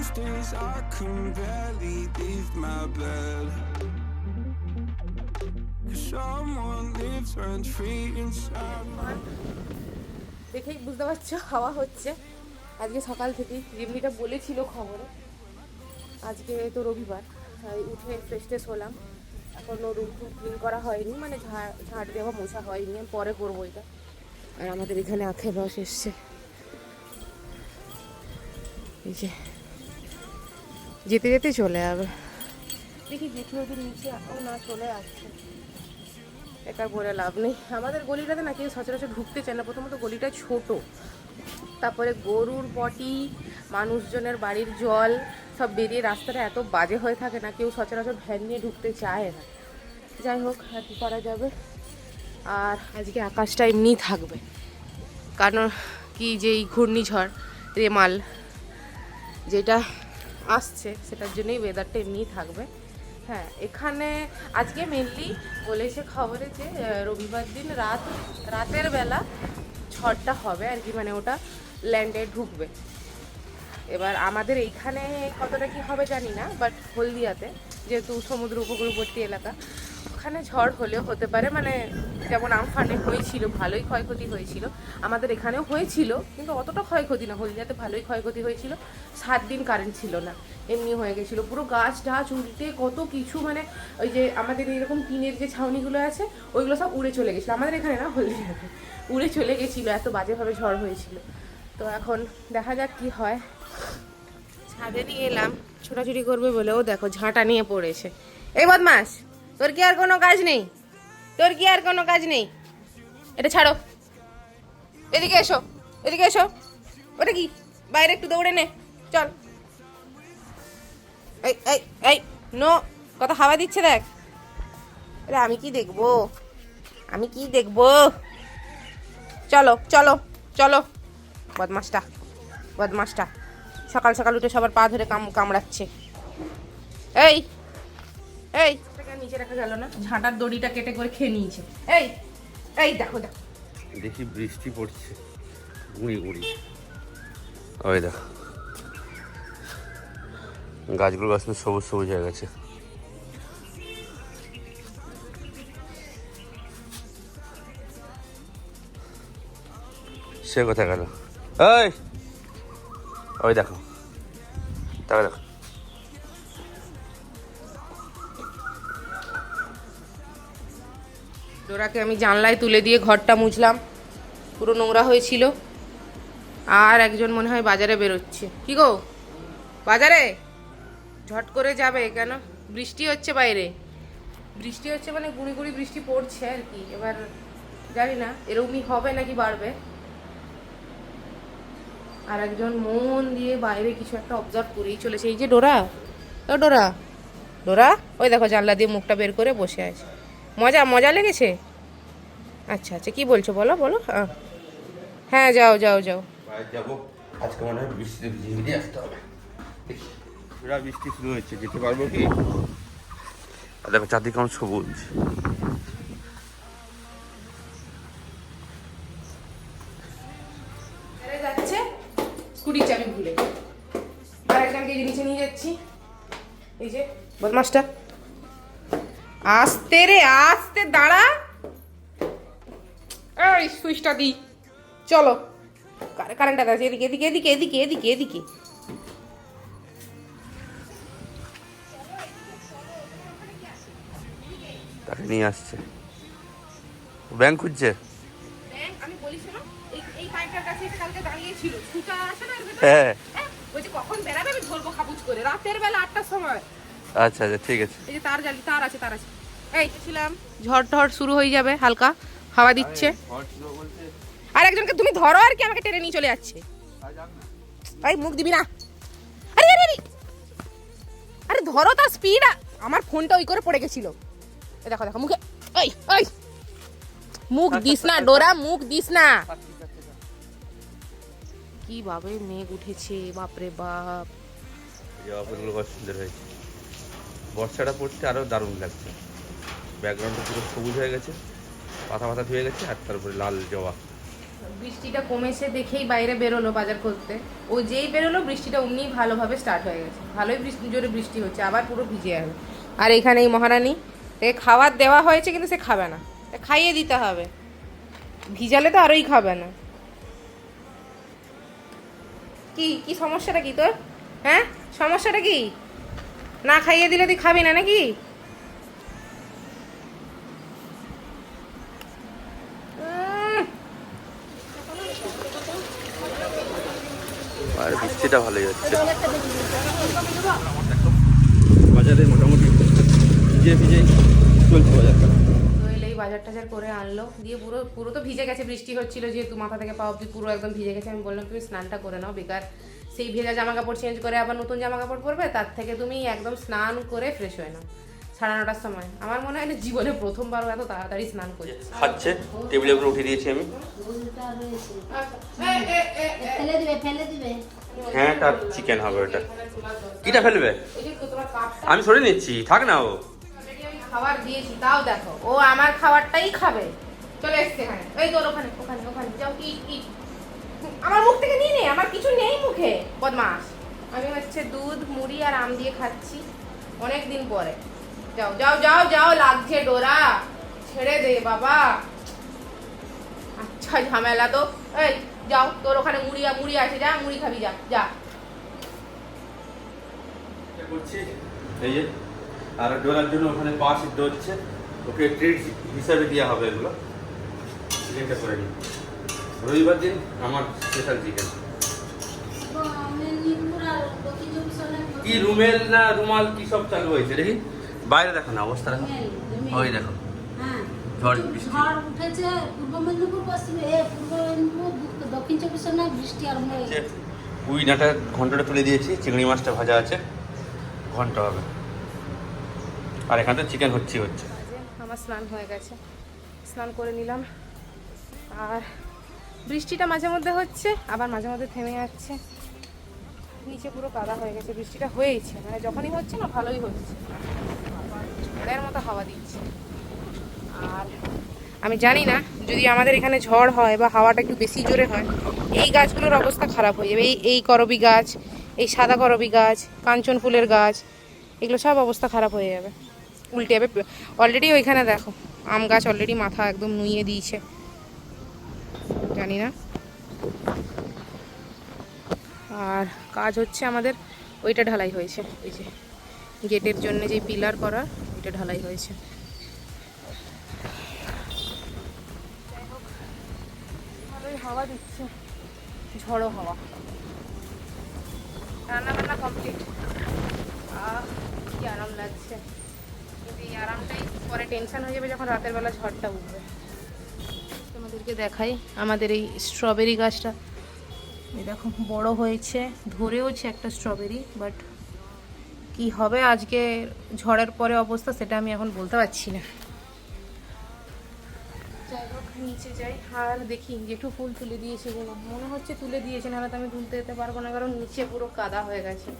Most days I can barely leave my bed. 'Cause someone lives rent free inside my দেখেই বুঝতে পারছ, হাওয়া হচ্ছে। আজকে সকাল থেকেই রিমলিটা বলেছিল খবরে। আজকে তো রবিবার উঠে ফ্রেশ ট্রেশ হলাম। এখনও রুম টুম ক্লিন করা হয়নি মানে ঝাড় ঝাড় দেওয়া মোছা হয়নি, আমি পরে করব এটা। আর আমাদের এখানে আখের রস এসছে। এই যে যেতে যেতে চলে যাবে। দেখি জেঠু ওদের নিচে ও না চলে আসছে। একার বলে লাভ নেই। আমাদের গলিটাতে না কেউ সচরাচর ঢুকতে চায় না। প্রথমত গলিটা ছোট। তারপরে গরুর পটি, মানুষজনের বাড়ির জল, সব বেরিয়ে রাস্তাটা এত বাজে হয়ে থাকে না, কেউ সচরাচর ভ্যান নিয়ে ঢুকতে চায় না। যাই হোক, আর কি করা যাবে? আর আজকে আকাশটা এমনিই থাকবে। কারণ কি যে এই ঘূর্ণিঝড়, রেমাল, যেটা আসছে, সেটার জন্যই ওয়েদারটা এমনিই থাকবে। হ্যাঁ এখানে আজকে মেনলি বলেছে খবরে যে রবিবার দিন রাত, রাতের বেলা ঝড়টা হবে আর কি মানে ওটা ল্যান্ডে ঢুকবে। এবার আমাদের এইখানে কতটা কি হবে জানি না বাট হলদিয়াতে, যেহেতু সমুদ্র উপকূলবর্তী এলাকা ওখানে ঝড় হলেও হতে পারে মানে যেমন আমফানে হয়েছিল, ভালোই ক্ষয়ক্ষতি হয়েছিল। আমাদের এখানেও হয়েছিল, কিন্তু অতটা ক্ষয়ক্ষতি না হলদিয়াতে ভালোই ক্ষয়ক্ষতি হয়েছিল, সাত দিন কারেন্ট ছিল না, এমনি হয়ে গেছিল। পুরো গাছ টাছ উল্টে কত কিছু মানে ওই যে আমাদের এরকম টিনের যে ছাউনিগুলো আছে, ওইগুলো সব উড়ে চলে গেছিল। আমাদের এখানে না হলদিয়াতে উড়ে চলে গেছিল, এত বাজেভাবে ঝড় হয়েছিল। তো এখন দেখা যাক কি হয়। ছাদে নিয়ে এলাম, ছোটাছুটি করবে বলে ও দেখো ঝাঁটা নিয়ে পড়েছে। এই বদমাস তোর কি আর কোনো কাজ নেই? তোর কি আর কোনো কাজ নেই? এটা ছাড়ো। এদিকে এসো এদিকে এসো। ওটা কি? বাইরে একটু দৌড়ে নে। চল। এই এই এই, নো, কত হাওয়া দিচ্ছে দেখ। আরে আমি কি দেখব? আমি কি দেখব? চলো চলো চলো। বদমাসটা বদমাসটা। সকাল সকাল উঠে সবার পা ধরে কাম কামড়াচ্ছে এই এই। নিচে রাখা গেল না, ঝাঁটার দড়িটা কেটে করে খেয়ে নিয়েছে। এই এই দেখো দেখো। দেখি বৃষ্টি পড়ছে গুঁড়ি গুঁড়ি ওই দেখো। গাছগুলো গাছ সবুজ সবুজ হয়ে গেছে। সে কোথায় গেল? ওই ওই দেখো। তাকে দেখো। ডোরাকে আমি জানলায় তুলে দিয়ে ঘরটা মুছলাম। পুরো নোংরা হয়েছিল। আর একজন মনে হয় বাজারে বেরোচ্ছে। কি গো? বাজারে? ঝট করে যাবে কেন? বৃষ্টি হচ্ছে বাইরে। বৃষ্টি হচ্ছে মানে গুঁড়ি গুঁড়ি বৃষ্টি পড়ছে আর কি। এবার জানি না এরকমই হবে নাকি বাড়বে। আর একজন মন দিয়ে বাইরে কিছু একটা অবজার্ভ করেই চলেছে। এই যে ডোরা ও ডোরা ডোরা, ওই দেখো জানলা দিয়ে মুখটা বের করে বসে আছে। মজা মজা লেগেছে? আচ্ছা আচ্ছা কি বলছো বলো বলো হ্যাঁ। যাও যাও যাও। যাব। আজকে মনে হয় বৃষ্টিতে ভিজে ভিজে আসতে হবে। বিরাট বৃষ্টি শুরু হয়েছে যেতে পারব কি? দেখো চারদিকে সবুজ। যাচ্ছে স্কুটির চাবি ভুলে। নিচে নিয়ে যাচ্ছি। এই যে বদমাসটা। আস্তে রে আস্তে দাঁড়া। এই সুইচটা দি। চলো। কারেন্টটা আছে এদিকে এদিকে এদিকে এদিকে এদিকে এদিকে। তাকে নিয়ে আসছে। ব্যাংক খুঁজছে? হ্যাঁ। হ্যাঁ, আচ্ছা আচ্ছা ঠিক আছে। এই যে তার জালি তার আছে তার আছে। এই ছিলাম ঝড় ঠড় শুরু হয়ে যাবে হালকা। হাওয়া দিচ্ছে। আর একজনকে তুমি ধরো আর কি আমাকে টেনে নিয়ে চলে যাচ্ছে। ভাই মুখ দিবি না। আরে আরে আরে। আরে ধরো তার স্পিড আমার ফোনটা ওই করে পড়ে গেছিল। দেখো দেখো মুখে ওই ওই মুখ দিস না ডোরা মুখ দিস না। কীভাবে মেঘ উঠেছে বাপরে বাপ। জবা ফুলগুলো সুন্দর হয়েছে। বর্ষাটা পড়তে আরও দারুণ লাগছে। ব্যাকগ্রাউন্ডটা পুরো সবুজ হয়ে গেছে। পাতা পাতা ধুয়ে গেছে আর তারপরে লাল জবা। বৃষ্টিটা কমেছে দেখেই বাইরে বেরোলো বাজার করতে ও যেই বেরোলো, বৃষ্টিটা অমনি ভালোভাবে স্টার্ট হয়ে গেছে। ভালোই বৃষ্টি, জোরে বৃষ্টি হচ্ছে, আবার পুরো ভিজে যাবে আর এখানে এই মহারানী, এ খাবার দেওয়া হয়েছে কিন্তু সে খাবে না। খাইয়ে দিতে হবে। ভিজালে তো আরোই খাবে না। কি কি সমস্যাটা কি তোর? হ্যাঁ? সমস্যাটা কি? না খাইয়ে দিলে তুই খাবি না নাকি? আর বৃষ্টিটা ভালোই হচ্ছে। বাজারে মোটামুটি ভিজে ভিজে চলছে বাজারটা বাজার টাজার করে আনলো। দিয়ে পুরো পুরো তো ভিজে গেছে বৃষ্টি হচ্ছিল যেহেতু মাথা থেকে পা অব্দি পুরো একদম ভিজে গেছে। আমি বললাম তুমি স্নানটা করে নাও বেকার। সেই ভেজা জামা কাপড় চেঞ্জ করে আবার নতুন জামা কাপড় পরবে? তার থেকে তুমি একদম স্নান করে ফ্রেশ হয়ে নাও। সাড়ে নটার সময়। আমার মনে হয় না জীবনে প্রথমবারও এত তাড়াতাড়ি স্নান করি খাচ্ছে। টেবিলের উপরে উঠিয়ে দিয়েছি আমি। ফেলে দিবে ফেলে দিবে। হ্যাঁ তার চিকেন হবে ওটা। কিটা ফেলবে? আমি সরে নিচ্ছি থাক না ও। খাবার দিয়েছি তাও দেখো ও আমার খাবারটাই খাবে। চলে এসছে এখানে এই তোর ওখানে ওখানে ওখানে যাও কি কি? আমার মুখ থেকে নিয়ে নে আমার কিছু নেই মুখে। বদমাস আমি হচ্ছে দুধ মুড়ি আর আম দিয়ে খাচ্ছি অনেক দিন পরে। যাও যাও যাও যাও লাগছে ডোরা ছেড়ে দে বাবা আচ্ছা ঝামেলা তো এই যাও তোর ওখানে মুড়ি মুড়ি আছে যা মুড়ি খাবি যা যা এই যে আর ডোলার জন্য ওখানে পা সিদ্ধ হচ্ছে ওকে ট্রিট হিসাবে দেওয়া হবে এগুলো। চিকেনটা করে নিই রবিবার দিন আমার স্পেশাল চিকেন কি রুমেল না রুমাল কি সব চালু হয়েছে দেখি। বাইরে দেখো না অবস্থা দেখো। ওই দেখো। হ্যাঁ ঝড় বৃষ্টি। ঝড় উঠেছে পূর্ব মেদিনীপুর পশ্চিমে এ পূর্ব মেদিনীপুর দক্ষিণ চব্বিশ পরগনা বৃষ্টি আরম্ভ যে ডাঁটা ঘন্টটা তুলে দিয়েছি চিংড়ি মাছটা ভাজা আছে ঘন্ট হবে। আর এখানে তো চিকেন হচ্ছে হচ্ছে। আমার স্নান হয়ে গেছে। স্নান করে নিলাম। আর বৃষ্টিটা মাঝে মধ্যে হচ্ছে আবার মাঝে মধ্যে থেমে যাচ্ছে। নিচে পুরো কাদা হয়ে গেছে বৃষ্টিটা হয়েইছে মানে যখনই হচ্ছে না ভালোই হচ্ছে। ঝড়ের মতো হাওয়া দিচ্ছে। আর আমি জানি না, যদি আমাদের এখানে ঝড় হয় বা হাওয়াটা একটু বেশি জোরে হয়, এই গাছগুলোর অবস্থা খারাপ হয়ে যাবে। এই এই করবি গাছ, এই সাদা করবি গাছ, কাঞ্চন ফুলের গাছ, এগুলো সব অবস্থা খারাপ হয়ে যাবে। উল্টে যাবে। অলরেডি ওইখানে দেখো, আম গাছ অলরেডি মাথা একদম নুইয়ে দিয়েছে। জানি না। আর কাজ হচ্ছে আমাদের, ওইটা ঢালাই হয়েছে। ওই যে, গেটের জন্য যে পিলার করা ওইটা ঢালাই হয়েছে। হাওয়া দিচ্ছে। ঝড়ো হাওয়া। রান্না বান্না কমপ্লিট কি আরাম লাগছে। কিন্তু এই আরামটাই পরে টেনশন হয়ে যাবে যখন রাতের বেলা ঝড়টা উঠবে। তোমাদেরকে দেখাই আমাদের এই স্ট্রবেরি গাছটা। দেখো, বড় হয়েছে, ধরেওছে একটা স্ট্রবেরি বাট কি হবে আজকে ঝড়ের পরে অবস্থা সেটা আমি এখন বলতে পারছি না। যাই হোক নিচে যাই। আর দেখি একটু ফুল তুলে দিয়েছে কিনা মনে হচ্ছে তুলে দিয়েছে নাহলে তো আমি তুলতে যেতে পারব না কারণ নিচে পুরো কাদা হয়ে গেছে।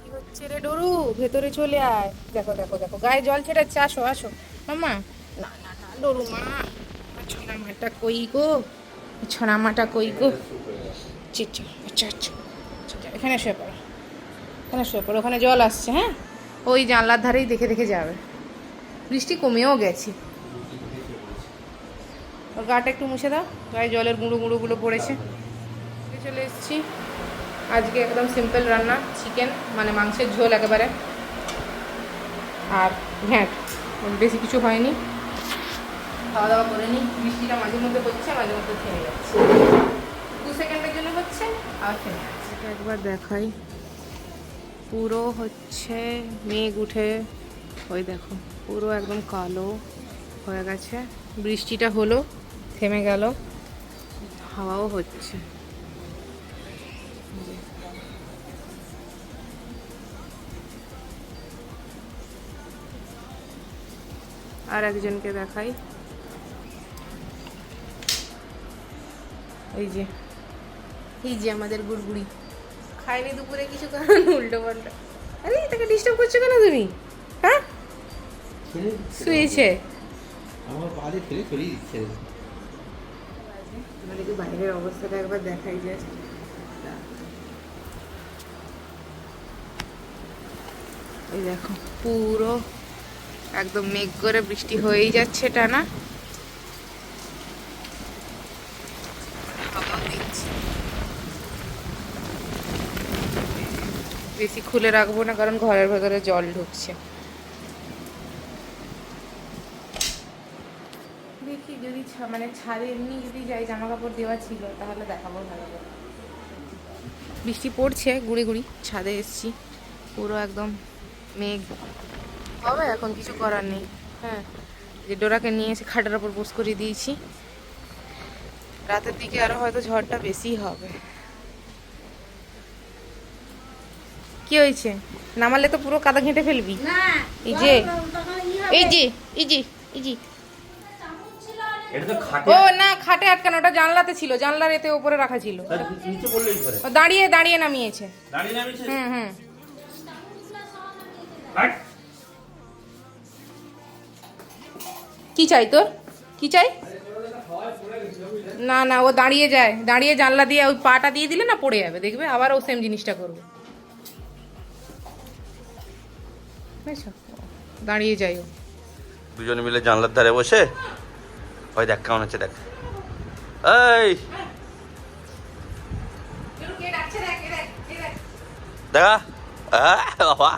কি হচ্ছে রে ডরু? ভেতরে চলে আয়। দেখো দেখো দেখো গায়ে জল ছেড়াচ্ছে আসো আসো। মামা। না না না ডরু মা। ছড়া মাটা কই গো? ছড়া মাটা কই গো? আচ্ছা আচ্ছা। আচ্ছা, এখানে শুয়ে পড়ো এখানে শুয়ে পড়ো, ওখানে জল আসছে হ্যাঁ? ওই জানলার ধারেই দেখে দেখে যাবে। বৃষ্টি কমেও গেছে। ওর গাটা একটু মুছে দাও, গায়ে জলের গুঁড়ো গুঁড়োগুলো পড়েছে। চলে এসেছি। আজকে একদম সিম্পল রান্না চিকেন মানে মাংসের ঝোল একেবারে। আর ঘ্যাঁট বেশি কিছু হয়নি। খাওয়া দাওয়া করে নিই। বৃষ্টিটা মাঝে মধ্যে হচ্ছে, মাঝে মধ্যে থেমে যাচ্ছে। দু সেকেন্ডের জন্য হচ্ছে আর থেমে যাচ্ছে। একবার দেখাই। পুরো হচ্ছে মেঘ উঠে, ওই দেখো, পুরো একদম কালো হয়ে গেছে। বৃষ্টিটা হলো, থেমে গেল, হাওয়াও হচ্ছে। আর একজনকে দেখাই। এই যে এই যে আমাদের গুড়গুড়ি খায়নি দুপুরে কিছু কারণ উল্টো পাল্টা। আরে তাকে ডিস্টার্ব করছ কেন তুমি? হ্যাঁ? শুয়েছে। আমার বাড়ি ফেলে সরিয়ে দিচ্ছে। আমাদেরকে বাইরের অবস্থাটা একবার দেখাই জাস্ট এই দেখো পুরো একদম মেঘ করে বৃষ্টি হয়েই যাচ্ছে টানা। বেশি খুলে রাখব না কারণ ঘরের ভেতরে জল ঢুকছে। দেখি যদি মানে ছাদে এমনি যদি যাই জামা কাপড় দেওয়া ছিল তাহলে দেখাবো ভালো করে। বৃষ্টি পড়ছে গুড়ি গুড়ি ছাদে এসছি। পুরো একদম মেঘ। হবে এখন কিছু করার নেই। হ্যাঁ যে ডোরাকে নিয়ে এসে খাটের ওপর বস করে দিয়েছি। রাতের দিকে আরও হয়তো ঝড়টা বেশি হবে। কি হয়েছে? নামালে তো পুরো কাদা ঘেঁটে ফেলবি। না এই যে ই এই। যে এই যে এই যে। ও না খাটে আটকানো ওটা জানলাতে ছিল জানলার এতে উপরে রাখা ছিল। দাঁড়িয়ে দাঁড়িয়ে নামিয়েছে। দাঁড়িয়ে নামিয়েছে? হুম হুম। কি চাই তোর? কি চাই? না না ও দাঁড়িয়ে যায়। দাঁড়িয়ে জানলা দিয়ে ওই পাটা দিয়ে দিলে না পড়ে যাবে। দেখবে আবার ও সেম জিনিসটা করবে। বুঝেছ? দাঁড়িয়ে যাই দুজন মিলে জানলার ধারে বসে? ওই দেখ কেমন হচ্ছে দেখ। এই! দেখা। বাবা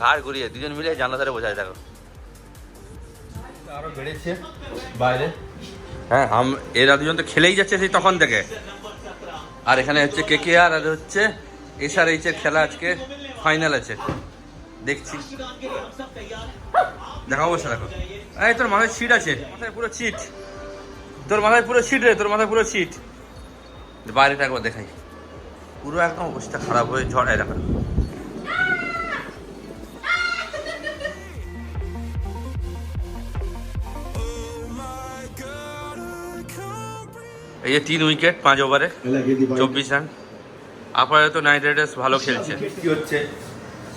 ঘাড় ঘুরিয়ে দুজন মিলে জানলার ধারে বসে দেখো। আরও বেড়েছে বাইরে। হ্যাঁ আম এরা দুজন তো খেলেই যাচ্ছে সেই তখন থেকে। আর এখানে হচ্ছে কে কে আর আর হচ্ছে এসআর এইচ এর খেলা আজকে ফাইনাল আছে। দেখছি। দেখা অবশ্য দেখো এই তোর মাথায় ছিট আছে। মাথায় পুরো ছিট। তোর মাথায় পুরো ছিট রে তোর মাথায় পুরো ছিট। বাইরেটা একবার দেখাই। পুরো একদম অবস্থা খারাপ হয়ে ঝড় দেখো এই যে তিন উইকেট পাঁচ ওভারে চব্বিশ রান আপাতত নাইট রাইডার্স ভালো খেলছে। কি হচ্ছে?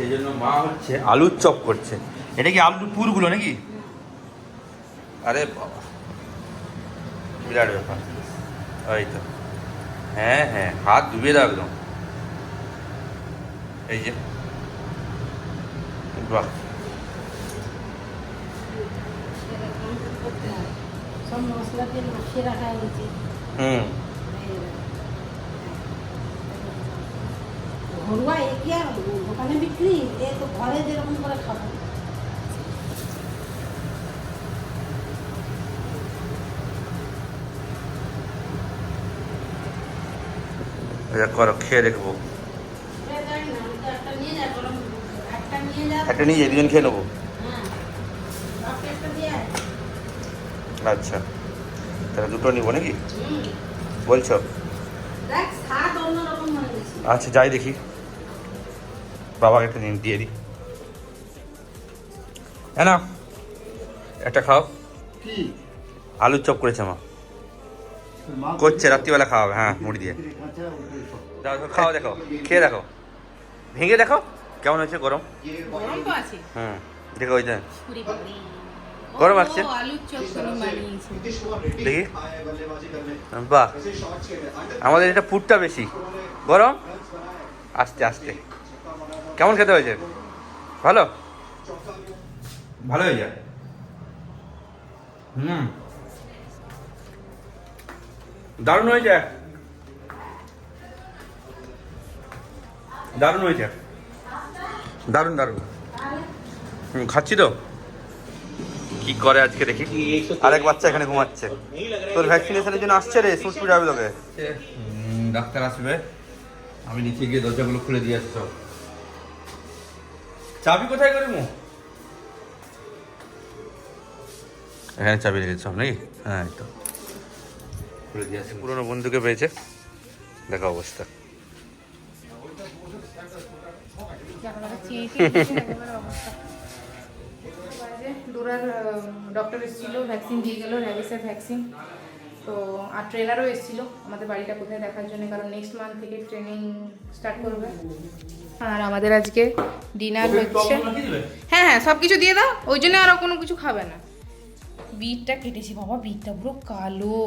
সেই জন্য মা হচ্ছে আলুর চপ করছে। এটা কি আলুর পুরগুলো নাকি? আরে বাবা। বিরাট ব্যাপার। ওই তো। হ্যাঁ হ্যাঁ হাত ডুবিয়ে দাও একদম। এই যে। বাহ। সব মশলা দিয়ে মাখিয়ে রাখা হয়েছে হুম। ঘরোয়া এ আর দোকানে বিক্রি এ তো ঘরে যেরকম করে খাব। এটা করো খেয়ে ওটা একটা নিয়ে যাই দুজন খেয়ে নেব। হ্যাঁ। আচ্ছা তাহলে দুটো নিবো নাকি? বলছো। আচ্ছা যাই দেখি। বাবাকে একটা দিন দিয়ে দিই। হ্যাঁ না একটা খাও। কি? আলুর চপ করেছে মা। করছে রাত্রিবেলা খাওয়াবে হ্যাঁ মুড়ি দিয়ে। খাওয়া দেখো খেয়ে দেখো। ভেঙে দেখো কেমন হয়েছে গরম? হুম দেখো ওই গরম আসছে? দেখি। বাহ আমাদের এটা পুরটা বেশি। গরম? আস্তে আস্তে। কেমন খেতে হয়েছে? ভালো? ভালো হয়ে যায়। হুম। দারুণ হয়েছে। দারুণ হয়েছে। দারুণ দারুণ। হুম খাচ্ছি তো। কি করে আজকে দেখি? আরেক বাচ্চা এখানে ঘুমাচ্ছে। তোর ভ্যাকসিনেশনের জন্য আসছে রে সুট পিটাবে তোকে। ডাক্তার আসবে। আমি নিচে গিয়ে দরজাগুলো খুলে দিয়ে আসছো চাবি কোথায় করে মু? এখানে চাবি রেখেছ নাকি? হ্যাঁ তো। খুলে দিয়ে আসি বন্ধুকে পেয়েছে। দেখা অবস্থা। ডক্টর এসেছিল ভ্যাকসিন দিয়ে গেল র্যাবিসের ভ্যাকসিন তো আর ট্রেনারও এসেছিল আমাদের বাড়িটা কোথায় দেখার জন্য কারণ নেক্সট মান্থ থেকে ট্রেনিং স্টার্ট করবে। আর আমাদের আজকে ডিনার হচ্ছে। হ্যাঁ হ্যাঁ সব কিছু দিয়ে দাও ওই জন্য আর কোনো কিছু খাবে না। বিটটা কেটেছি বাবা বিটটা পুরো কালো।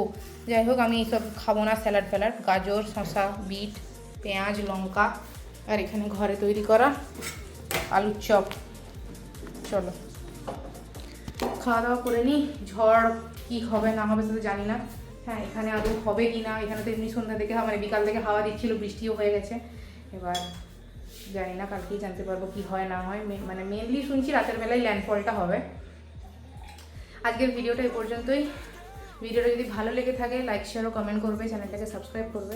যাই হোক আমি এইসব খাব না স্যালাড ফ্যালাড গাজর শশা বিট পেঁয়াজ লঙ্কা আর এখানে ঘরে তৈরি করা আলুর চপ। চলো। খাওয়া দাওয়া করে নিই ঝড় কি হবে না হবে সেটা জানি না। হ্যাঁ এখানে আদৌ হবে কি না এখানে তো এমনি সন্ধ্যা থেকে মানে বিকাল থেকে হাওয়া দিচ্ছিল বৃষ্টিও হয়ে গেছে। এবার জানি না কালকেই জানতে পারব কি হয় না হয়। মানে মেনলি শুনছি রাতের বেলায় ল্যান্ডফলটা হবে। আজকের ভিডিওটা এই পর্যন্তই। ভিডিওটা যদি ভালো লেগে থাকে লাইক শেয়ার ও কমেন্ট করবে চ্যানেলটাকে সাবস্ক্রাইব করবে।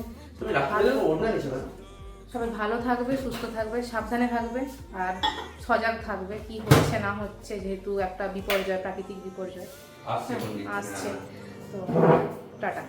সবাই ভালো থাকবে সুস্থ থাকবে সাবধানে থাকবে আর সজাগ থাকবে কি হচ্ছে না হচ্ছে যেহেতু একটা বিপর্যয় প্রাকৃতিক বিপর্যয়। আসছে থেকে? আসছে। তো টাটা।